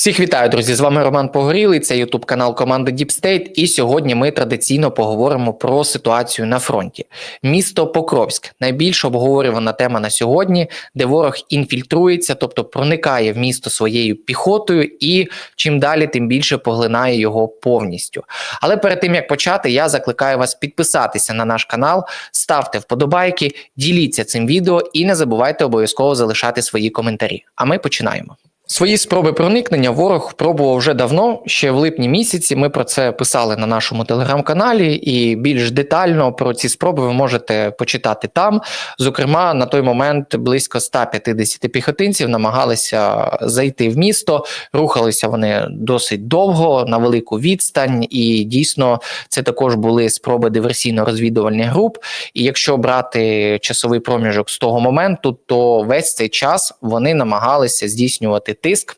Всіх вітаю, друзі! З вами Роман Погорілий. Це Ютуб канал команди Deep State. І сьогодні ми традиційно поговоримо про ситуацію на фронті. Місто Покровськ найбільш обговорювана тема на сьогодні, де ворог інфільтрується, тобто проникає в місто своєю піхотою, і чим далі, тим більше поглинає його повністю. Але перед тим як почати, я закликаю вас підписатися на наш канал, ставте вподобайки, діліться цим відео і не забувайте обов'язково залишати свої коментарі. А ми починаємо. Свої спроби проникнення ворог пробував вже давно, ще в липні місяці. Ми про це писали на нашому телеграм-каналі, і більш детально про ці спроби ви можете почитати там. Зокрема, на той момент близько 150 піхотинців намагалися зайти в місто. Рухалися вони досить довго на велику відстань, і дійсно це також були спроби диверсійно-розвідувальних груп. І якщо брати часовий проміжок з того моменту, то весь цей час вони намагалися здійснювати тиск.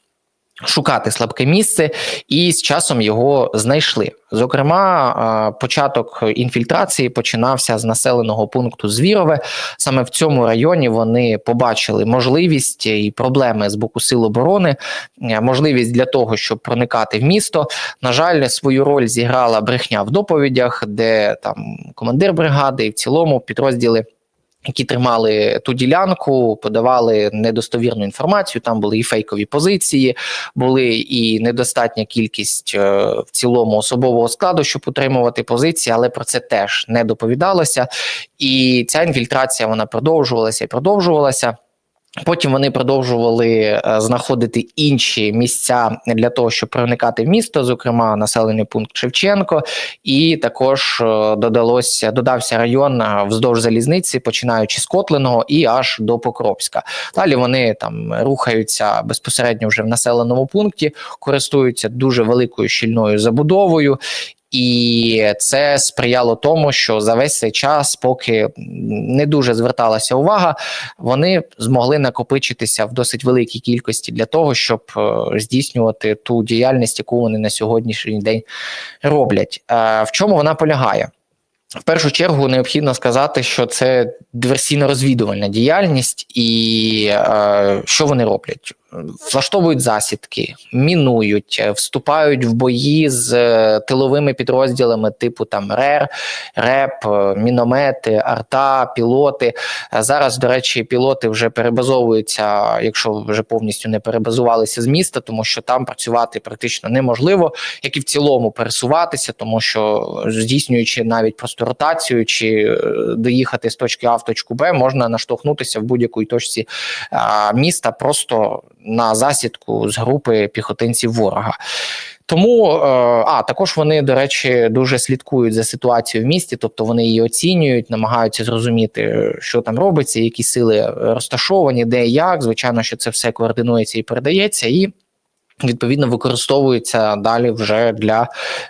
Шукати слабке місце, і з часом його знайшли. Зокрема, початок інфільтрації починався з населеного пункту Звірове. Саме в цьому районі вони побачили можливість і проблеми з боку сил оборони, можливість для того, щоб проникати в місто. На жаль, свою роль зіграла брехня в доповідях, де там командир бригади і в цілому підрозділи які тримали ту ділянку, подавали недостовірну інформацію. Там були і фейкові позиції, були і недостатня кількість е, в цілому особового складу, щоб утримувати позиції, але про це теж не доповідалося. І ця інфільтрація вона продовжувалася і продовжувалася. Потім вони продовжували е, знаходити інші місця для того, щоб проникати в місто, зокрема населений пункт Шевченко, і також е, додалося додався район е, вздовж залізниці, починаючи з Котленого і аж до Покровська. Далі вони там рухаються безпосередньо вже в населеному пункті, користуються дуже великою щільною забудовою. І це сприяло тому, що за весь цей час, поки не дуже зверталася увага, вони змогли накопичитися в досить великій кількості для того, щоб е, здійснювати ту діяльність, яку вони на сьогоднішній день роблять. Е, в чому вона полягає? В першу чергу необхідно сказати, що це диверсійно-розвідувальна діяльність, і е, що вони роблять? Влаштовують засідки, мінують, е, вступають в бої з е, тиловими підрозділами, типу там РЕР, РЕП, е, міномети, арта, пілоти. Зараз, до речі, пілоти вже перебазовуються, якщо вже повністю не перебазувалися з міста, тому що там працювати практично неможливо, як і в цілому пересуватися, тому що здійснюючи навіть просто ротацію чи доїхати з точки А в точку Б, можна наштовхнутися в будь-якій точці міста просто на засідку з групи піхотинців ворога. Тому е, а також вони, до речі, дуже слідкують за ситуацією в місті, тобто вони її оцінюють, намагаються зрозуміти, що там робиться, які сили розташовані, де і як. Звичайно, що це все координується і передається, і Відповідно, використовується далі вже для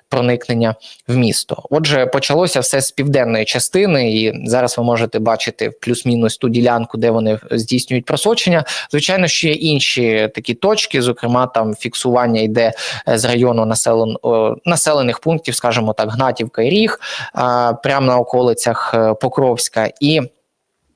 проникнення в місто. Отже, почалося все з південної частини, і зараз ви можете бачити плюс-мінус ту ділянку, де вони здійснюють просочення. Звичайно, ще є інші такі точки, зокрема, там фіксування йде е, з району населен... населених пунктів, скажімо так, Гнатівка і Ріг, прямо на околицях е, Покровська і.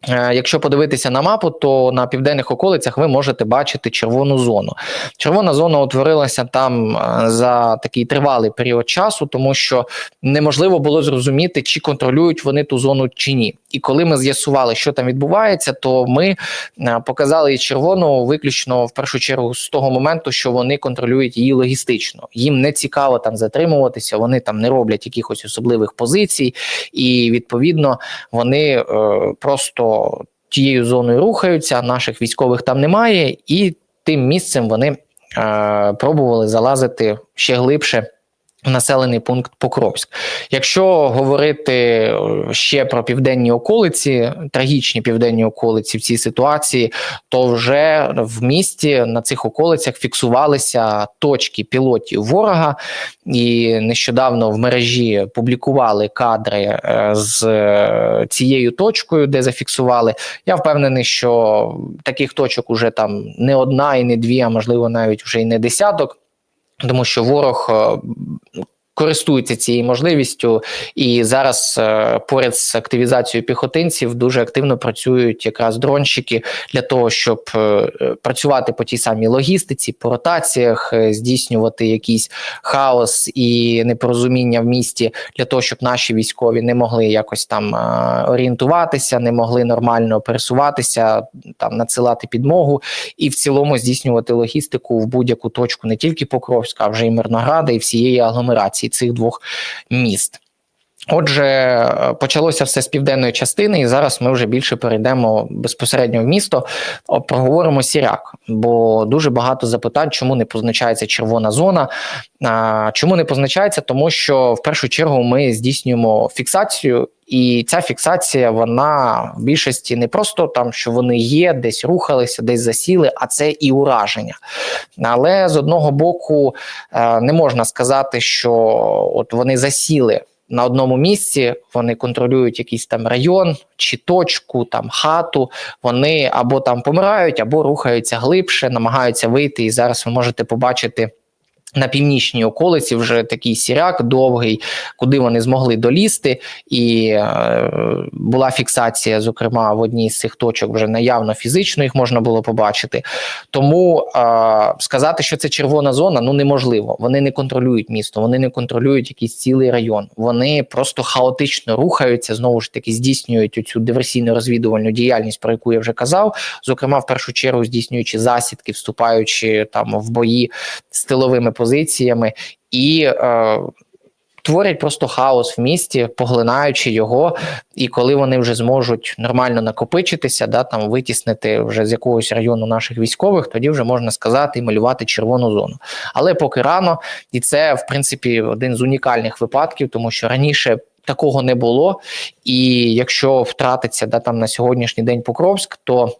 Е, якщо подивитися на мапу, то на південних околицях ви можете бачити червону зону. Червона зона утворилася там е, за такий тривалий період часу, тому що неможливо було зрозуміти, чи контролюють вони ту зону чи ні. І коли ми з'ясували, що там відбувається, то ми е, показали червону виключно в першу чергу з того моменту, що вони контролюють її логістично. Їм не цікаво там затримуватися, вони там не роблять якихось особливих позицій, і відповідно вони е, просто тією зоною рухаються, наших військових там немає, і тим місцем вони е, пробували залазити ще глибше Населений пункт Покровськ. Якщо говорити е, ще про південні околиці, трагічні південні околиці в цій ситуації, то вже в місті на цих околицях фіксувалися точки пілотів ворога, і нещодавно в мережі публікували кадри е, з е, цією точкою, де зафіксували. Я впевнений, що таких точок уже там не одна і не дві, а можливо навіть вже й не десяток. Тому що ворог користуються цією можливістю, і зараз е, поряд з активізацією піхотинців дуже активно працюють якраз дронщики для того, щоб е, працювати по тій самій логістиці, по ротаціях, е, здійснювати якийсь хаос і непорозуміння в місті для того, щоб наші військові не могли якось там орієнтуватися, не могли нормально пересуватися, там надсилати підмогу і в цілому здійснювати логістику в будь-яку точку, не тільки Покровська, а вже і Мирнограда, і всієї агломерації цих двох міст. Отже, почалося все з південної частини, і зараз ми вже більше перейдемо безпосередньо в місто. Проговоримо сіряк, бо дуже багато запитань, чому не позначається червона зона. Чому не позначається? Тому що в першу чергу ми здійснюємо фіксацію. І ця фіксація, вона в більшості не просто там, що вони є, десь рухалися, десь засіли, а це і ураження. Але з одного боку е, не можна сказати, що от вони засіли на одному місці, вони контролюють якийсь там район чи точку, там хату. Вони або там помирають, або рухаються глибше, намагаються вийти. І зараз ви можете побачити. На північній околиці вже такий сіряк довгий, куди вони змогли долізти, і е, була фіксація, зокрема, в одній з цих точок вже наявно фізично їх можна було побачити. Тому е, сказати, що це червона зона, ну неможливо. Вони не контролюють місто, вони не контролюють якийсь цілий район. Вони просто хаотично рухаються, знову ж таки здійснюють цю диверсійно розвідувальну діяльність, про яку я вже казав. Зокрема, в першу чергу здійснюючи засідки, вступаючи там в бої з тиловими позиціями і е, творять просто хаос в місті, поглинаючи його. І коли вони вже зможуть нормально накопичитися, да там витіснити вже з якогось району наших військових, тоді вже можна сказати і малювати червону зону. Але поки рано, і це в принципі один з унікальних випадків, тому що раніше. Такого не було, і якщо втратиться да там на сьогоднішній день Покровськ, то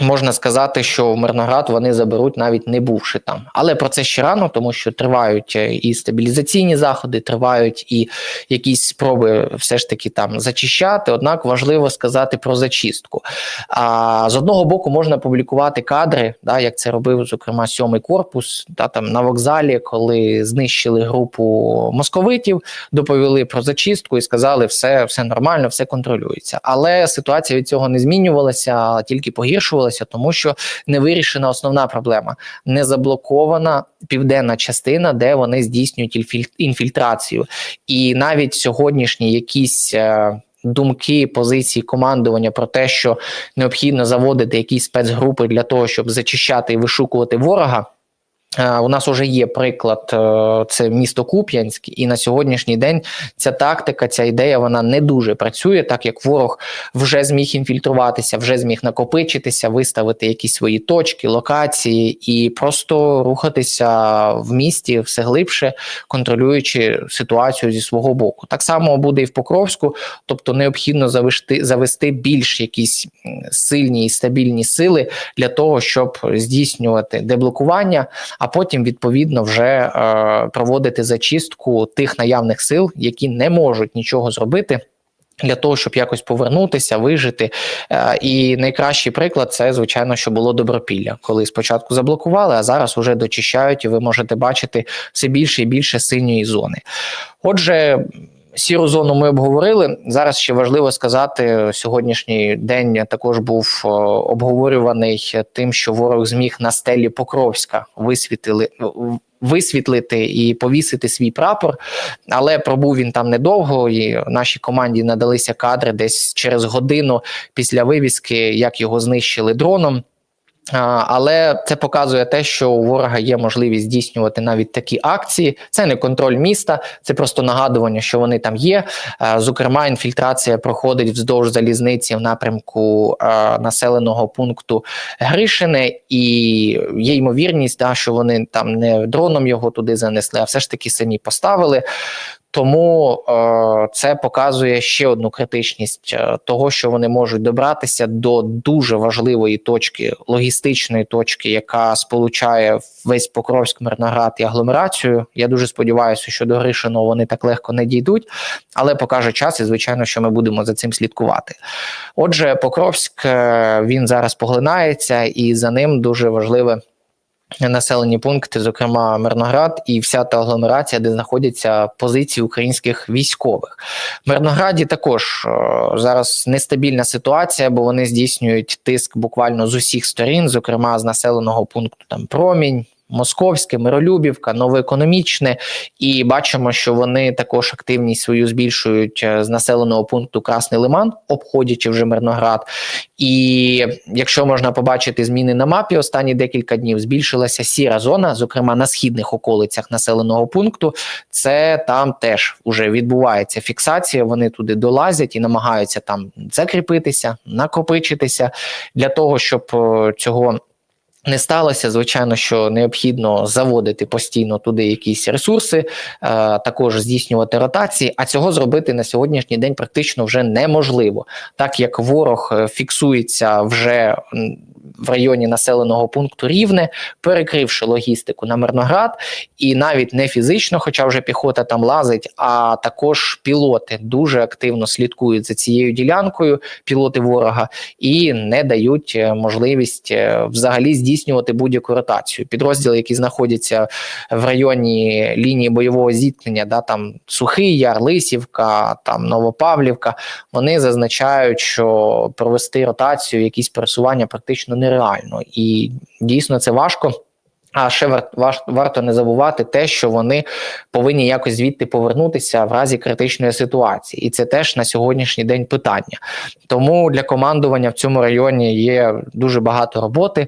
Можна сказати, що в Мирноград вони заберуть навіть не бувши там, але про це ще рано, тому що тривають е, і стабілізаційні заходи, тривають і якісь спроби все ж таки там зачищати. Однак важливо сказати про зачистку. А з одного боку можна публікувати кадри, да, як це робив зокрема сьомий корпус, да, там на вокзалі, коли знищили групу московитів, доповіли про зачистку і сказали, все, все нормально, все контролюється. Але ситуація від цього не змінювалася, тільки погіршувалася відбулося, тому що не вирішена основна проблема не заблокована південна частина, де вони здійснюють інфільтрацію. І навіть сьогоднішні якісь. Е, думки позиції командування про те, що необхідно заводити якісь спецгрупи для того, щоб зачищати і вишукувати ворога. Е, у нас вже є приклад, е, це місто Куп'янськ, і на сьогоднішній день ця тактика, ця ідея вона не дуже працює, так як ворог вже зміг інфільтруватися, вже зміг накопичитися, виставити якісь свої точки, локації і просто рухатися в місті все глибше, контролюючи ситуацію зі свого боку. Так само буде і в Покровську, тобто необхідно завести завести більш якісь сильні і стабільні сили для того, щоб здійснювати деблокування а потім відповідно вже е, проводити зачистку тих наявних сил, які не можуть нічого зробити. Для того щоб якось повернутися, вижити, е, і найкращий приклад це звичайно, що було добропілля, коли спочатку заблокували, а зараз вже дочищають, і ви можете бачити все більше і більше синьої зони. Отже. Сіру зону ми обговорили. Зараз ще важливо сказати, сьогоднішній день також був обговорюваний тим, що ворог зміг на стелі Покровська висвітили. Висвітлити і повісити свій прапор, але пробув він там недовго, і нашій команді надалися кадри десь через годину після вивіски, як його знищили дроном. Але це показує те, що у ворога є можливість здійснювати навіть такі акції. Це не контроль міста, це просто нагадування, що вони там є. Зокрема, інфільтрація проходить вздовж залізниці в напрямку населеного пункту Гришине, і є ймовірність, що вони там не дроном його туди занесли, а все ж таки самі поставили. Тому е, це показує ще одну критичність е, того, що вони можуть добратися до дуже важливої точки, логістичної точки, яка сполучає весь Покровськ, Мирноград і агломерацію. Я дуже сподіваюся, що до Гришиного вони так легко не дійдуть, але покаже час, і звичайно, що ми будемо за цим слідкувати. Отже, Покровськ е, він зараз поглинається, і за ним дуже важливе населені пункти, зокрема Мирноград, і вся та агломерація, де знаходяться позиції українських військових. В Мирнограді також е, зараз нестабільна ситуація, бо вони здійснюють тиск буквально з усіх сторін, зокрема з населеного пункту там Промінь. Московське, Миролюбівка, новоекономічне, і бачимо, що вони також активність свою збільшують е, з населеного пункту Красний Лиман, обходячи вже Мирноград. І якщо можна побачити зміни на мапі, останні декілька днів збільшилася сіра зона, зокрема на східних околицях населеного пункту. Це там теж вже відбувається фіксація. Вони туди долазять і намагаються там закріпитися, накопичитися для того, щоб е, цього. Не сталося, звичайно, що необхідно заводити постійно туди якісь ресурси, е, також здійснювати ротації. А цього зробити на сьогоднішній день практично вже неможливо, так як ворог е, фіксується вже в районі населеного пункту Рівне, перекривши логістику на Мирноград, і навіть не фізично, хоча вже піхота там лазить, а також пілоти дуже активно слідкують за цією ділянкою, пілоти ворога, і не дають е, можливість е, взагалі здійснювати будь-яку ротацію. Підрозділи, які знаходяться в районі лінії бойового зіткнення, да там Сухий Яр, Лисівка, там Новопавлівка, вони зазначають, що провести ротацію, якісь пересування практично нереально, і дійсно це важко. А ще вар, вар, варто не забувати те, що вони повинні якось звідти повернутися в разі критичної ситуації, і це теж на сьогоднішній день питання. Тому для командування в цьому районі є дуже багато роботи.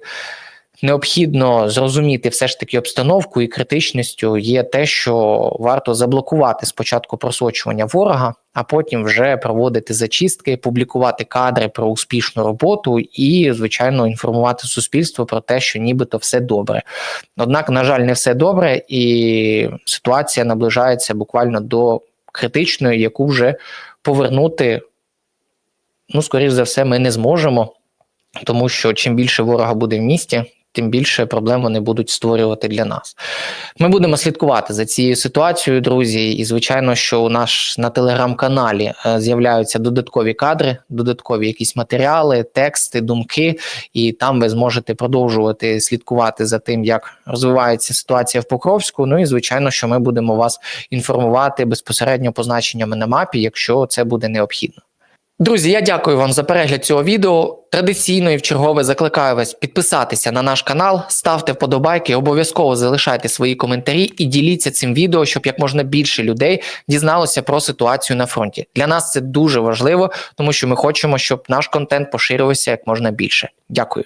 Необхідно зрозуміти все ж таки обстановку і критичністю є те, що варто заблокувати спочатку просочування ворога, а потім вже проводити зачистки, публікувати кадри про успішну роботу і, звичайно, інформувати суспільство про те, що нібито все добре. Однак, на жаль, не все добре, і ситуація наближається буквально до критичної, яку вже повернути, ну, скоріш за все, ми не зможемо, тому що чим більше ворога буде в місті тим більше проблем вони будуть створювати для нас. Ми будемо слідкувати за цією ситуацією, друзі. І звичайно, що у нас на телеграм-каналі е, з'являються додаткові кадри, додаткові якісь матеріали, тексти, думки, і там ви зможете продовжувати слідкувати за тим, як розвивається ситуація в Покровську. Ну і звичайно, що ми будемо вас інформувати безпосередньо позначеннями на мапі, якщо це буде необхідно. Друзі, я дякую вам за перегляд цього відео. Традиційно і в чергове закликаю вас підписатися на наш канал, ставте вподобайки, обов'язково залишайте свої коментарі і діліться цим відео, щоб як можна більше людей дізналося про ситуацію на фронті. Для нас це дуже важливо, тому що ми хочемо, щоб наш контент поширювався як можна більше. Дякую.